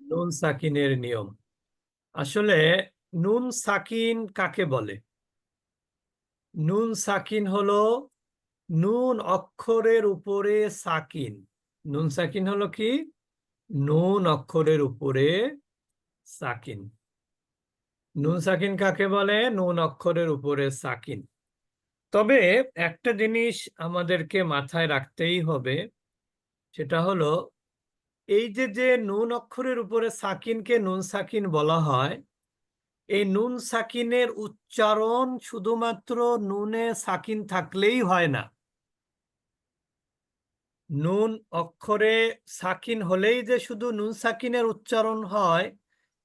নুন সাকিনের নিয়ম। আসলে নুন সাকিন কাকে বলে? নুন সাকিন হলো নুন অক্ষরের উপরে সাকিন। নুন সাকিন হলো কি? নুন অক্ষরের উপরে সাকিন। নুন সাকিন কাকে বলে? নুন অক্ষরের উপরে সাকিন। তবে একটা জিনিস আমাদেরকে মাথায় রাখতেই হবে, সেটা হলো এই যে যে নুন অক্ষরের উপরে সাকিনকে নুন সাকিন বলা হয়, এই নুন সাকিনের উচ্চারণ শুধুমাত্র নুনে সাকিন থাকলেই হয় না। নুন অক্ষরে সাকিন হলেই যে শুধু নুন সাকিনের উচ্চারণ হয়,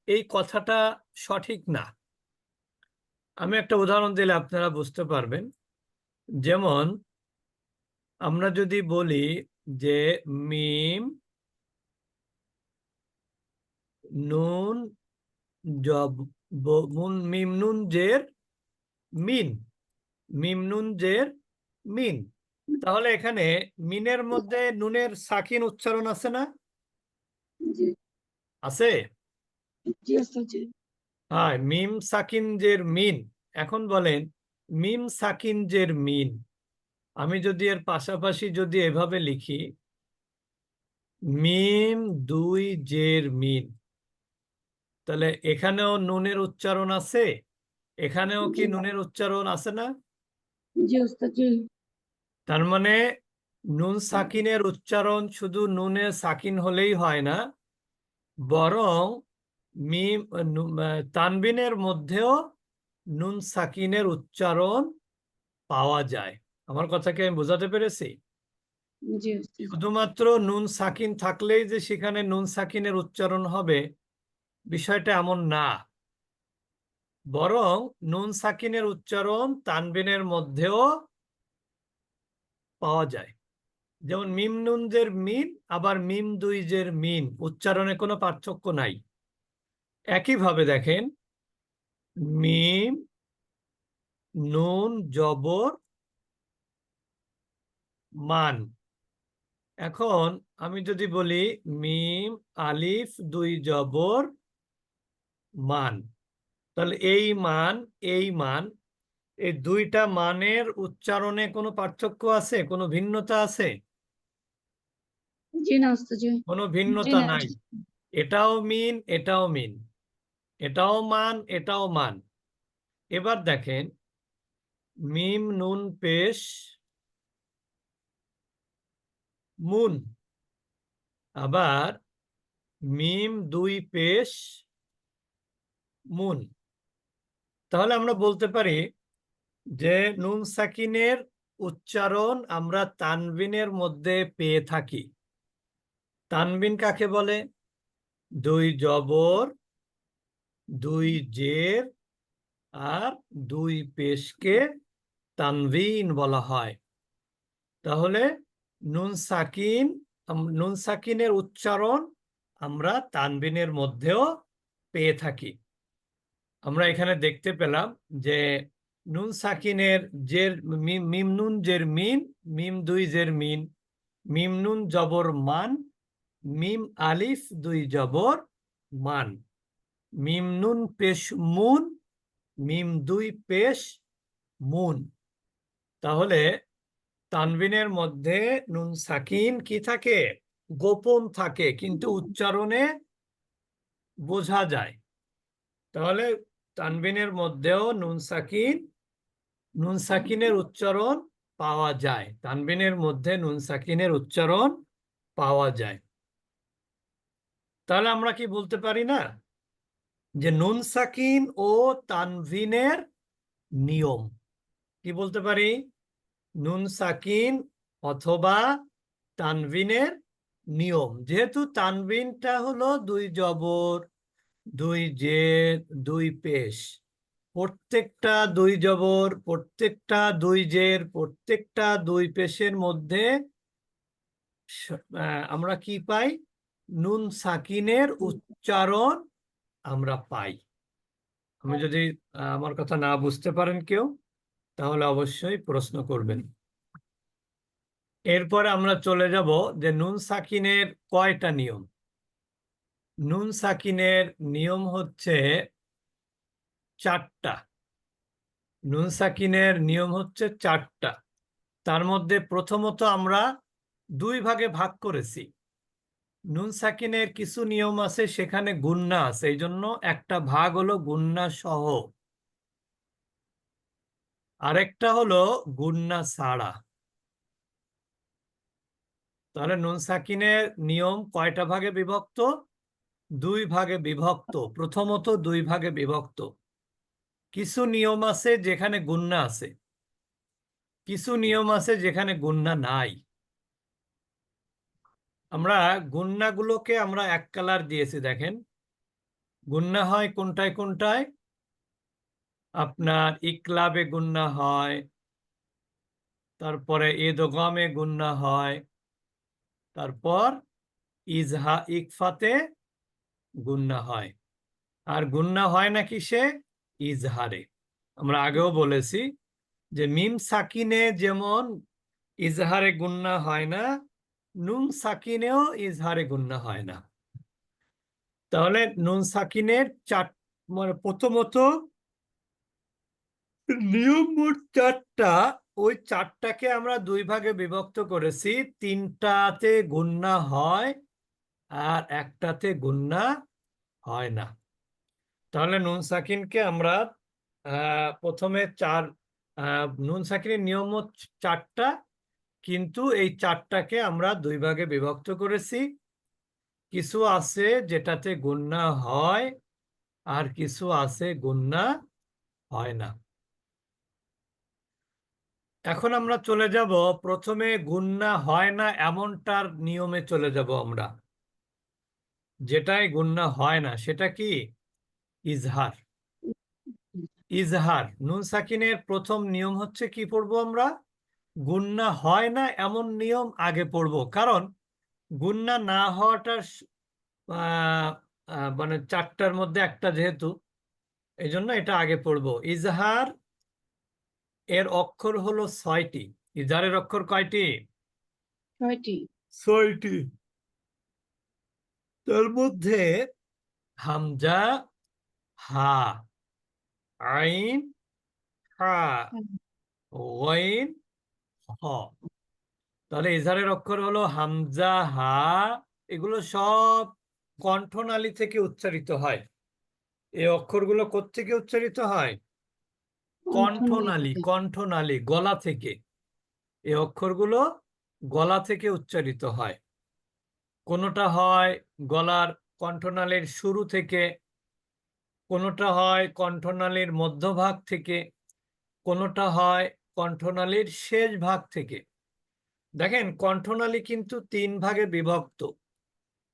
এই কথাটা সঠিক না। আমি একটা উদাহরণ দিলে আপনারা বুঝতে পারবেন। যেমন, আমরা যদি বলি যে, মিম নুন জব ব- মুন- মিম নুন জের মিন। মিম নুন জের মিন। তাহলে এখানে মিনের মধ্যে নুনের সাকিন উচ্চারণ আছে না? আছে? হ্যাঁ মিম সাকিন জের মিন। এখন বলেন মিম সাকিন জের মিন। আমি যদি এর পাশাপাশি যদি এভাবে লিখি মিম দুই জের মিন। তাহলে এখানেও নুনের উচ্চারণ আছে? এখানেও কি নুনের উচ্চারণ আছে না? তার মানে নুন সাকিনের উচ্চারণ শুধু নুনে সাকিন হলেই হয় না বরং মিম তানবিনের মধ্যেও নুন সাকিনের উচ্চারণ পাওয়া যায়। আমার কথাকে আমি বোঝাতে পেরেছি? শুধুমাত্র নুন সাকিন থাকলেই যে সেখানে নুন সাকিনের উচ্চারণ হবে বিষয়টা এমন না। বরং নুন সাকিনের উচ্চারণ তানবিনের মধ্যেও পাওয়া যায়। যেমন মিম নুন জের মিন, আবার মিম দুই জের মিন, উচ্চারণে কোনো পার্থক্য নাই। একইভাবে দেখেন, মিম, নুন, জবর, মান। এখন আমি যদি বলি মিম, আলিফ, দুই, জবর মান। তাহলে এই মান এই মান এই দুইটা মানের উচ্চারণে কোনো পার্থক্য আছে? কোনো ভিন্নতা আছে? কোনো ভিন্নতা নাই। এটাও মিন এটাও মিন। এটাও মান এটাও মান। এবার দেখেন মিম নুন পেশ মুন। আবার মিম দুই পেশ মুন তাহলে আমরা বলতে পারি যে নুন সাকিনের উচ্চারণ আমরা তানবিনের মধ্যে পেয়ে থাকি। তানবিন কাকে বলে? দুই জবর, দুই জের আর দুই পেশকে তানবিন বলা হয়। তাহলে নুন সাকিন নুন সাকিনের উচ্চারণ আমরা তানবিনের মধ্যেও পেয়ে থাকি। আমরা এখানে দেখতে পেলাম যে নুন সাকিনের জের মিম মিম নুন জের মিন, মিম দুই জের মিন, মিম নুন জবর মান, মিম আলিফ দুই জবর মান। মিম নুন পেশ মুন, মিম দুই পেশ মুন। তাহলে তানবিনের মধ্যে নুন সাকিন কি থাকে? গোপন থাকে, কিন্তু উচ্চারণে বোঝা যায়। তাহলে তানবিনের মধ্যেও নুন সাকিন, নুন সাকিনের উচ্চারণ পাওয়া যায়। তানবিনের মধ্যে নুন সাকিনের উচ্চারণ পাওয়া যায়। তাহলে আমরা কি বলতে পারি না? যে নুন সাকিন ও তানভিনের নিয়ম। কি বলতে পারি? নুন সাকিন অথবা তানভিনের নিয়ম। যেহেতু তানভিনটা হলো দুই জবর দুই জের দুই পেশ। প্রত্যেকটা দুই জবর প্রত্যেকটা দুই জের প্রত্যেকটা দুই পেশের মধ্যে আমরা কি পাই? নুন সাকিনের উচ্চারণ আমরা পাই। আমি যদি আমার কথা না বুঝতে পারেন কেউ তাহলে অবশ্যই প্রশ্ন করবেন। এরপরে আমরা চলে যাব যে নুন সাকিনের কয়টা নিয়ম? নুন সাকিনের নিয়ম হচ্ছে চারটা। নুন সাকিনের নিয়ম হচ্ছে চারটা। তার মধ্যে প্রথমত আমরা দুই ভাগে ভাগ করেছি। নুন সাকিনের কিছু নিয়ম আছে, সেখানে গুন্না আছে এই জন্য একটা ভাগ হলো গুন্না সহ। আরেকটা হলো গুন্না ছাড়া। তাহলে নুন সাকিনের নিয়ম কয়টা ভাগে বিভক্ত? দুই ভাগে বিভক্ত। প্রথমত দুই ভাগে বিভক্ত। কিছু নিয়ম আছে যেখানে গুন্না আছে। কিছু নিয়ম আছে যেখানে গুন্না নাই। আমরা গুন্নাগুলোকে আমরা এক কালার দিয়েছি, দেখেন। গুন্না হয় কোনটায় কোনটায়? আপনার ইকলাবে গুন্না হয়, তারপরে এদগমে গুন্না হয়, তারপর ইজহা ইকফাতে গুন্না হয়। আর গুন্না হয় না কিসে ইজহারে। আমরা আগেও বলেছি যে মিম সাকিনে যেমন ইজহারে গুন্না হয় না, নুন সাকিনেও ইজহারে গুন্না হয় না। তাহলে নুন সাকিনের চার মানে প্রথমত নিয়ম চারটা, ওই চারটাকে আমরা দুই ভাগে বিভক্ত করেছি। তিনটাতে গুন্না হয় আর একটাতে গুন্না হয় না। তাহলে নুন সাকিনকে আমরা প্রথমে চার নুন সাকিনের নিয়ম চারটা, কিন্তু এই চারটাকে আমরা দুই ভাগে বিভক্ত করেছি। কিছু আছে যেটাতে গুন্না হয় আর কিছু আছে গুন্না হয় না। এখন আমরা চলে যাব, প্রথমে গুন্না হয় না এমনটার নিয়মে চলে যাব আমরা। যেটাই গুন্না হয় না সেটা কি? ইজহার। ইজহার নুন সাকিনের প্রথম নিয়ম হচ্ছে কি পড়ব আমরা? গুন্না হয় না এমন নিয়ম আগে পড়ব। কারণ গুন্না না হওয়াটা মানে চারটার মধ্যে একটা যেহেতু এই জন্য এটা আগে পড়ব। ইজহার এর অক্ষর হলো ছয়টি। ইজহারের অক্ষর কয়টি? ছয়টি। ছয়টি। তার মধ্যে হামজা হা আইন হা ওয়াইন হ। তাহলে ইজহারের অক্ষর হলো হামজা হা এগুলো সব কণ্ঠনালী থেকে উচ্চারিত হয়। এই অক্ষরগুলো কোত্থেকে উচ্চারিত হয়? কণ্ঠনালী কণ্ঠনালী গলা থেকে। এই অক্ষরগুলো গলা থেকে উচ্চারিত হয়। কোনোটা হয় গলার কণ্ঠনালীর শুরু থেকে, কোনোটা হয় কণ্ঠনালীর মধ্যভাগ থেকে, কোনোটা হয় কণ্ঠনালীর শেষ ভাগ থেকে। দেখেন, কণ্ঠনালী কিন্তু তিন ভাগে বিভক্ত।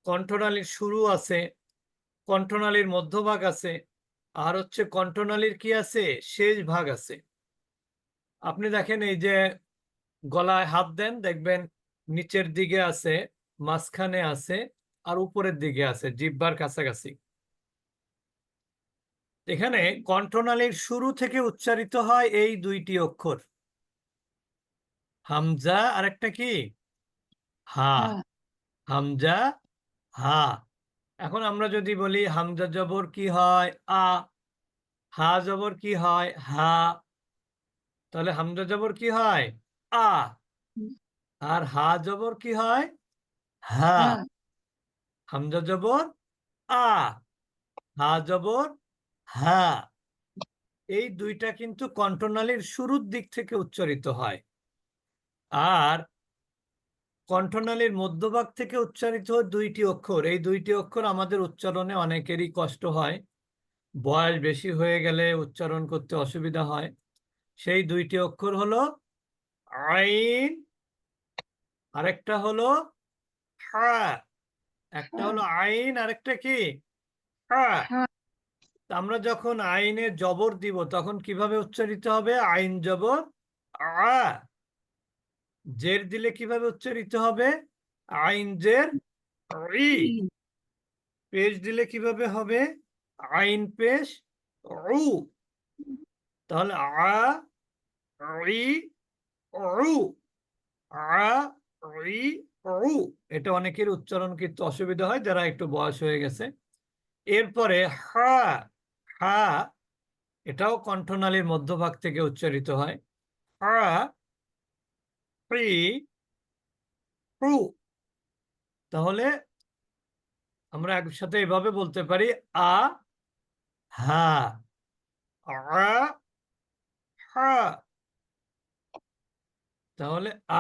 কণ্ঠনালীর শুরু আছে, কণ্ঠনালীর মধ্যভাগ আছে, আর হচ্ছে কণ্ঠনালীর কি আছে? শেষ ভাগ আছে। আপনি দেখেন এই যে গলায় হাত দেন, দেখবেন নিচের দিকে আছে মাঝখানে আছে আর উপরের দিকে আছে জিব্বার কাছাকাছি। এখানে কণ্ঠনালীর শুরু থেকে উচ্চারিত হয় এই দুইটি অক্ষর। হামজা আর একটা কি? হা। হামজা হা। এখন আমরা যদি বলি হামজা জবর কি হয়? আ। হা জবর কি হয়? হা। তাহলে হামজা জবর কি হয়? আ। আর হা জবর কি হয়? হা হা। হামজা জবর আ। হা জবর হা। এই দুইটা কিন্তু কণ্ঠনালীর শুরুর দিক থেকে উচ্চারিত হয়। আর কণ্ঠনালীর মধ্যভাগ থেকে উচ্চারিত হয় দুইটি অক্ষর। এই দুইটি অক্ষর আমাদের উচ্চারণে অনেকেরই কষ্ট হয়। বয়স বেশি হয়ে গেলে উচ্চারণ করতে অসুবিধা হয়। সেই দুইটি অক্ষর হলো আইন আরেকটা হলো একটা হলো আইন আরেকটা কি? আমরা যখন আইনে জবর দিব তখন কীভাবে উচ্চারিত হবে? আইন জবর? আ। জের দিলে কীভাবে উচ্চারিত হবে? আইন জের ই পেশ দিলে কীভাবে হবে? আইন পেশ উ তাহলে আ ই উ আ ই এটা অনেকের উচ্চারণ কিন্তু অসুবিধা হয়, যারা একটু বয়স হয়ে গেছে। এরপরে হা হা, এটাও কণ্ঠনালীর মধ্যভাগ থেকে উচ্চারিত হয়। হা, প্রি, প্রু। তাহলে আমরা একসাথে এভাবে বলতে পারি, আ, হা আ, হা। তাহলে আ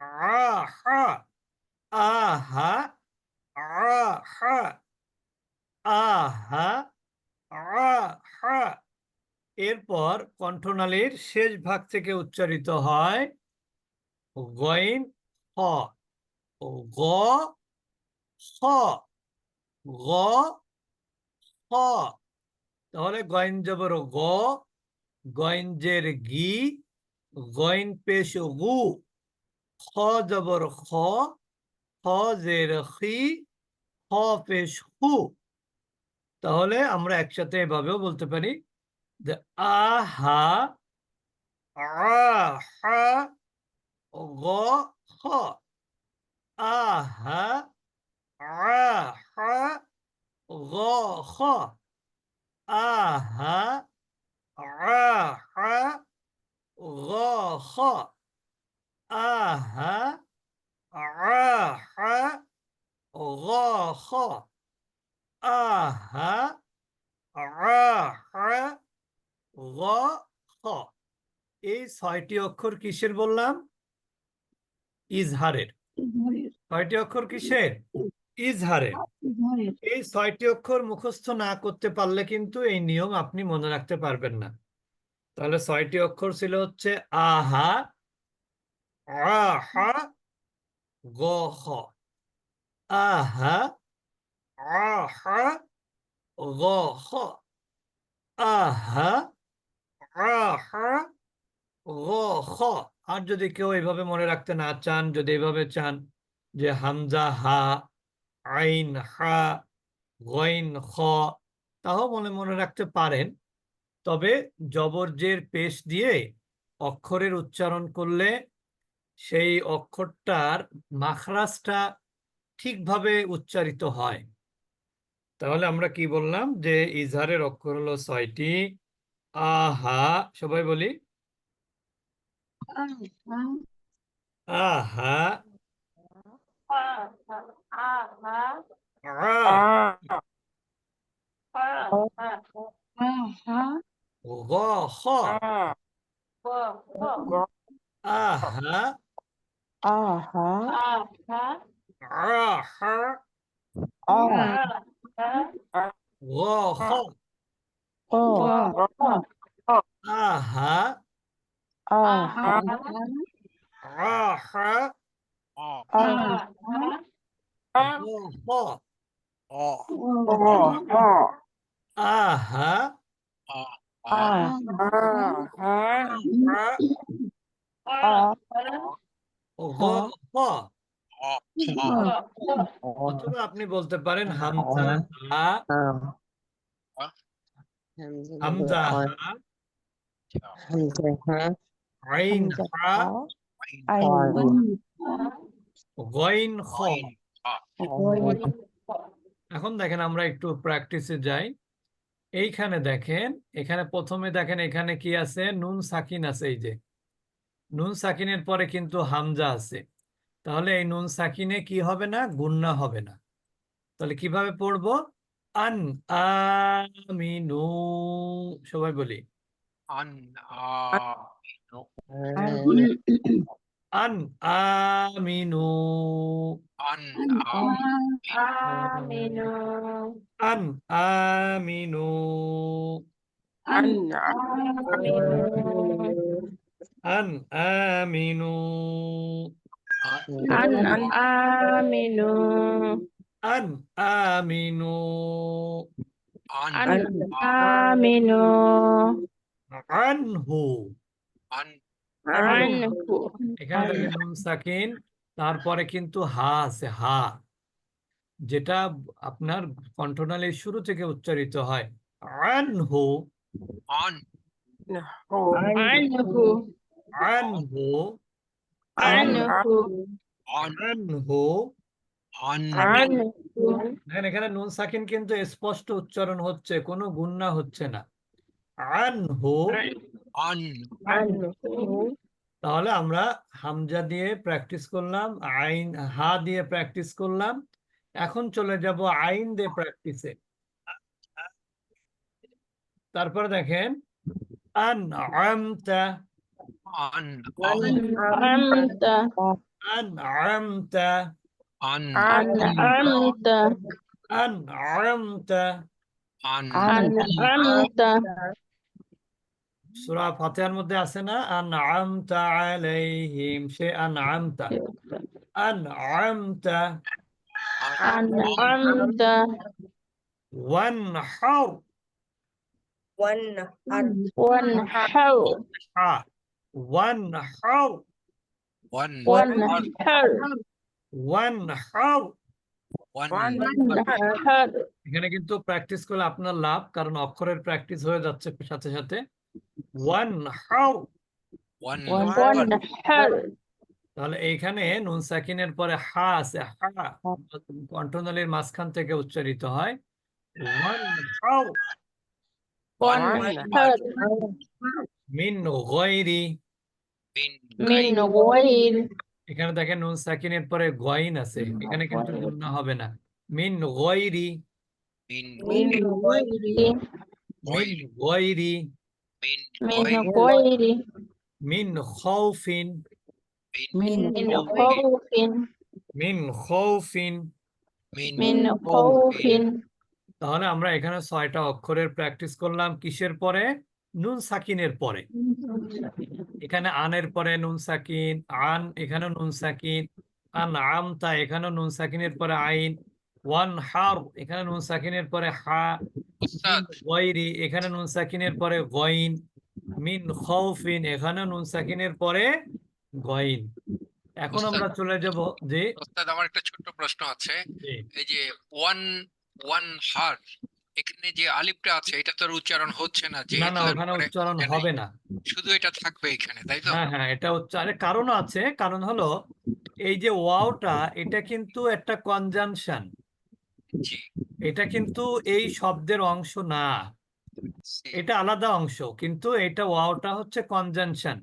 হা আ হা আ হা এরপর কণ্ঠনালীর শেষ ভাগ থেকে উচ্চারিত হয় গইন হ গ হ গ হ তাহলে গইন জবর গ গইনজের গি, গইন পেশ গু। খ জবর খ খ জের খি খ পেশ হু তাহলে আমরা একসাথে এভাবেও বলতে পারি আহা আহা গ গ হ আহা আহা গ হ আহা গ খ আহা আহা গ খ এই ছয়টি অক্ষর কিসের বললাম? ইজহারের। ছয়টি অক্ষর কিসের? ইজহারের। এই ছয়টি অক্ষর মুখস্থ না করতে পারলে কিন্তু এই নিয়ম আপনি মনে রাখতে পারবেন না। তাহলে ছয়টি অক্ষর ছিল হচ্ছে আহা আহা গ খ আহা আহা গ খ আহা আহা গ খ আর যদি কেউ এইভাবে মনে রাখতে না চান, যদি এইভাবে চান যে হামজা, হা, আইন, হা, গইন, খ, তাও মনে মনে রাখতে পারেন। তবে জবরজের পেশ দিয়ে অক্ষরের উচ্চারণ করলে সেই অক্ষরটার মাখরাজটা ঠিকভাবে উচ্চারিত হয়। তাহলে আমরা কি বললাম যে ইজহারের অক্ষর হলো ছয়টি আহা সবাই বলি? আহা আহা আহা Aha. Aha. Aha. Ah. Aha. Whoa. Oh. Aha. Aha. Aha. Aha. Aha. Aha. Aha. Aha. Aha. Aha. অথবা আপনি বলতে পারেন হামজা. হামজা। আইন গইন খ। এখন দেখেন আমরা একটু প্র্যাকটিসে যাই। এইখানে দেখেন এখানে প্রথমে দেখেন এখানে কি আছে? নুন সাকিন আছে এই যে। নুন সাকিনের পরে কিন্তু হামজা আছে। তাহলে এই নুন সাকিনে কি হবে না? গুন্না হবে না। তাহলে কীভাবে পড়ব? আন আমিনু সবাই বলি। An An আমিনু। an An আমিনু। An আমিনু। An আমিনু। An আমিনু। an আমিনু। আনহু an আনহু এখানে দেখেন সাকিন তারপরে কিন্তু হা আছে হা। যেটা আপনার কণ্ঠনালীর শুরু থেকে উচ্চারিত হয়। আনহু an আনহু আনহু আনহু on, আনহু দেখেন এখানে নুন সাকিন কিন্তু স্পষ্ট উচ্চারণ হচ্ছে কোনো গুন্না হচ্ছে না। আনহু on, আনহু তাহলে আমরা হামজা দিয়ে প্র্যাকটিস করলাম আইন হা দিয়ে প্র্যাকটিস করলাম। এখন চলে যাব আইন দিয়ে প্র্যাকটিসে তারপরে দেখেন আন আমতা on, আনআমতা An Amta on, আনআমতা An Amta on, আনআমতা সূরা ফাতিহার মধ্যে আছে না আন আমতা আলাইহিম সে আন আমতা আন আমতা আনআমতা ওয়ানহার ওয়ানহার হা ওয়ানহার one, ওয়ানহার ওয়ানহার one, ওয়ানহার এখানে কিন্তু প্র্যাকটিস করলে আপনার লাভ কারণ অক্ষরের প্র্যাকটিস হয়ে যাচ্ছে সাথে সাথে। ওয়ান হাউ তাহলে এইখানে নুন সাকিনের পরে হা আছে হা। কণ্ঠনালীর মাঝখান থেকে উচ্চারিত হয়। ওয়ান হাউ মিন গয়রি মিন গায়র এখানে দেখেন নুন সাকিনের পরে গয়ন আছে এখানে কিন্তু গুণনা হবে না মিন গয়রি মিন গায়রি মিন গয়রি মিন গায়রি মিন খাউফিন মিন খাউফিন মিন খাউফিন মিন খাউফিন তাহলে আমরা এখানে ছয়টা অক্ষরের প্র্যাকটিস করলাম কিসের পরে নুন সাকিনের পরে। এখানে আনের পরে নুন সাকিন আন এখানে নুন সাকিন আন আমতা এখানে নুন সাকিনের পরে আইন ওয়ান হার এখানে নুন সাকিনের পরে হা গয়রি এখানে নুন সাকিনের পরে গইন মিন খাউফিন এখানে নুন সাকিনের পরে গইন এখন আমরা চলে যাব যে আমার একটা ছোট্ট প্রশ্ন আছে। এই যে ওয়ান ওয়ান হার এখানে যে আলিফটা আছে এটা তো আর উচ্চারণ হচ্ছে না না না ওখানে উচ্চারণ হবে না। শুধু এটা থাকবে এখানে তাই তো? হ্যাঁ হ্যাঁ এটা উচ্চারণের কারণ আছে কারণ হলো এই যে ওয়াওটা এটা কিন্তু একটা কনজাংশন এটা কিন্তু এই শব্দের অংশ না। এটা আলাদা অংশ কিন্তু এটা ওয়াওটা হচ্ছে কনজাংশন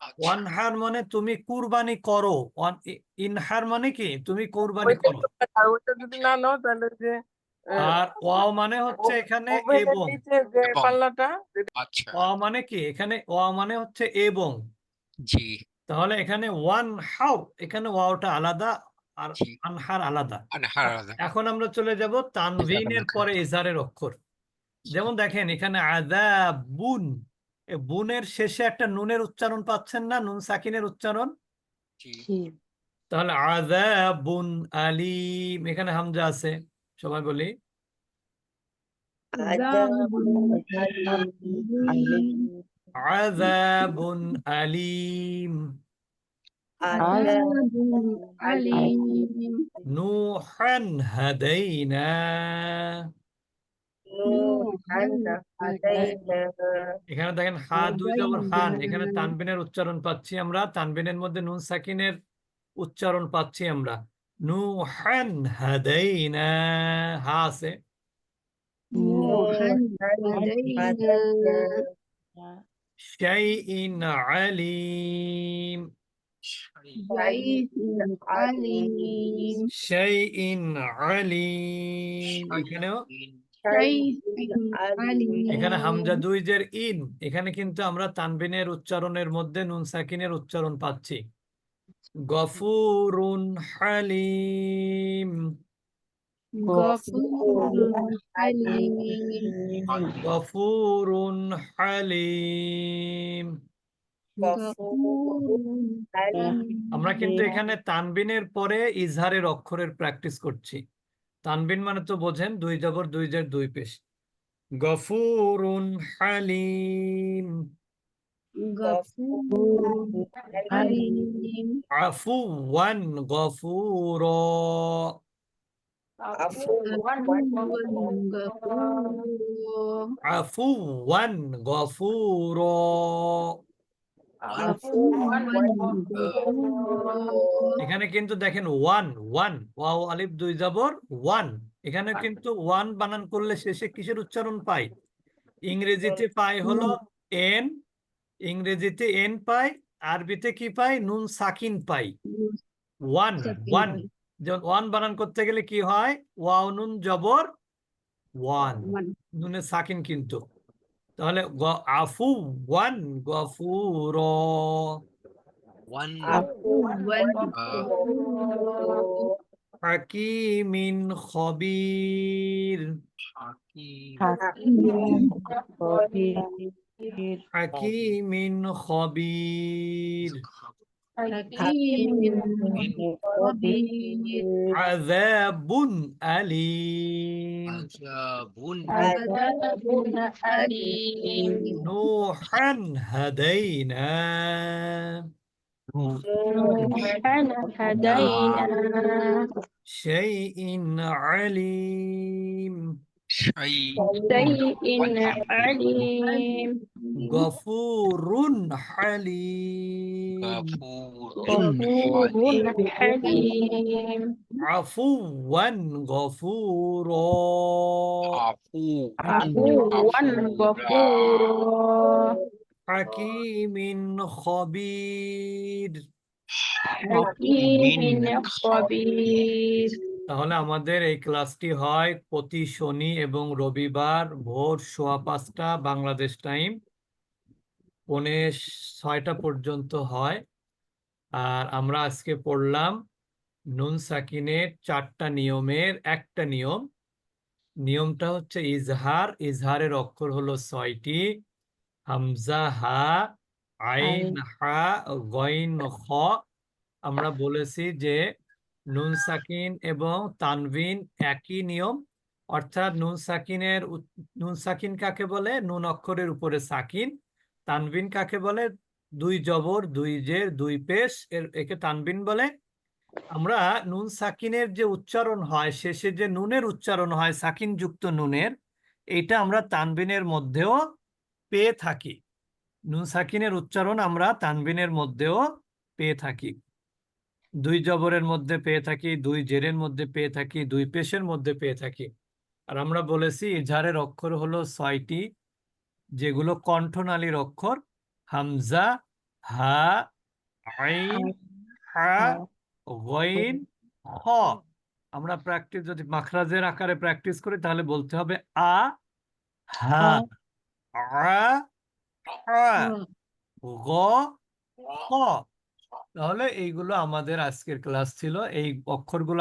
আচ্ছা, ওয়ানহার মানে তুমি কুরবানি করো ইনহার মানে কি? তুমি কুরবানি করো। যদি না নাও তাহলে যে আর ওয়াও মানে হচ্ছে এখানে এবং। পাল্লাটা? আচ্ছা। ওয়াও মানে কি? এখানে ওয়াও মানে হচ্ছে এবং। জি। তাহলে এখানে ওয়ান হাউ এখানে ওয়াওটা আলাদা আর আনহার আলাদা। এখন আমরা চলে যাব তানভিনের পরে ইজারের অক্ষর। যেমন দেখেন এখানে আযাবুন। বুন বুনের শেষে একটা নুনের উচ্চারণ পাচ্ছেন না? নুন সাকিনের উচ্চারণ? জি। তাহলে আযাবুন আলিম এখানে হামজা আছে। সবাই বলি? আযাবুন আলিম। হাদাইনা। এখানে দেখেন হা দুই জবর হান। এখানে তানবিনের উচ্চারণ পাচ্ছি আমরা। তানবিনের মধ্যে নুন সাকিনের উচ্চারণ পাচ্ছি আমরা। নূহান হাদাইনা হা আছে শাইইন আলিম শাইইন আলিম এখানেও? এখানে হামজা দুই জের ইন। এখানে কিন্তু আমরা তানবিনের উচ্চারণের মধ্যে নুন সাকিনের উচ্চারণ পাচ্ছি। গফুরুন হালিম। গফুরুন হালিম। আমরা কিন্তু এখানে তানবিনের পরে ইজহারের অক্ষরের প্র্যাকটিস করছি। তানবিন মানে তো বোঝেন দুই জবর দুই জের দুই পেশ। গফুরুন হালিম। আফুওয়ান গফুরা আফুওয়ান গফুরা এখানে কিন্তু দেখেন ওয়ান ওয়ান ওয়াও আলিফ দুই জাবর ওয়ান এখানে কিন্তু ওয়ান বানান করলে শেষে কিসের উচ্চারণ পাই? ইংরেজিতে পাই হলো এন ইংরেজিতে এন পাই আরবিতে কি পাই? নুন সাকিন পাই। One one. যেমন ওয়ান বানান করতে গেলে কি হয়? ওয়াও নুন জবর ওয়ান। নুনের সাকিন কিন্তু। তাহলে আফু ওয়ান গফুর। হাকিমিন খবির। হাকিমিন খবির। حكيم خبير. حكيم خبير. عذاب أليم. عذاب أليم. نوحا هدينا. نوحا هدينا. شيء عليم. شيء عليم. غفور حليم. غفور حليم. عفوا غفورا. عفوا غفورا. حكيم خبير. حكيم خبير. তাহলে আমাদের এই ক্লাসটি হয় প্রতি শনি এবং রবিবার ভোর সোয়া পাঁচটা বাংলাদেশ টাইম পৌনে ছয়টা পর্যন্ত হয়। আর আমরা আজকে পড়লাম নুন সাকিনের চারটা নিয়মের একটা নিয়ম। নিয়মটা হচ্ছে ইজহার ইজহারের অক্ষর হলো ছয়টি। হামজা হা আইন হা গইন খ। আমরা বলেছি যে নুন সাকিন এবং তানবিন একই নিয়ম, অর্থাৎ নুন সাকিনের নুন সাকিন কাকে বলে? নুন অক্ষরের উপরে সাকিন তানবিন কাকে বলে? দুই জবর, দুই জের, দুই পেশ, এর, একে তানবিন বলে। আমরা নুন সাকিনের যে উচ্চারণ হয়, শেষে যে নুনের উচ্চারণ হয় সাকিন যুক্ত নুনের এটা আমরা তানবিনের মধ্যেও পেয়ে থাকি। নুন সাকিনের উচ্চারণ আমরা তানবিনের মধ্যেও পেয়ে থাকি। দুই জবরের মধ্যে পেয়ে থাকি দুই জেরের মধ্যে পেয়ে থাকি দুই পেশের মধ্যে পেয়ে থাকি। আর আমরা বলেছি ইজহারের অক্ষর হলো ছয়টি যেগুলো কণ্ঠনালীর অক্ষর। হামজা হা আইন হা গইন আমরা প্র্যাকটিস যদি মাখরাজের আকারে প্র্যাকটিস করি তাহলে বলতে হবে আ হা আ হা গ খ। তাহলে এইগুলো আমাদের আজকের ক্লাস ছিল। এই অক্ষরগুলো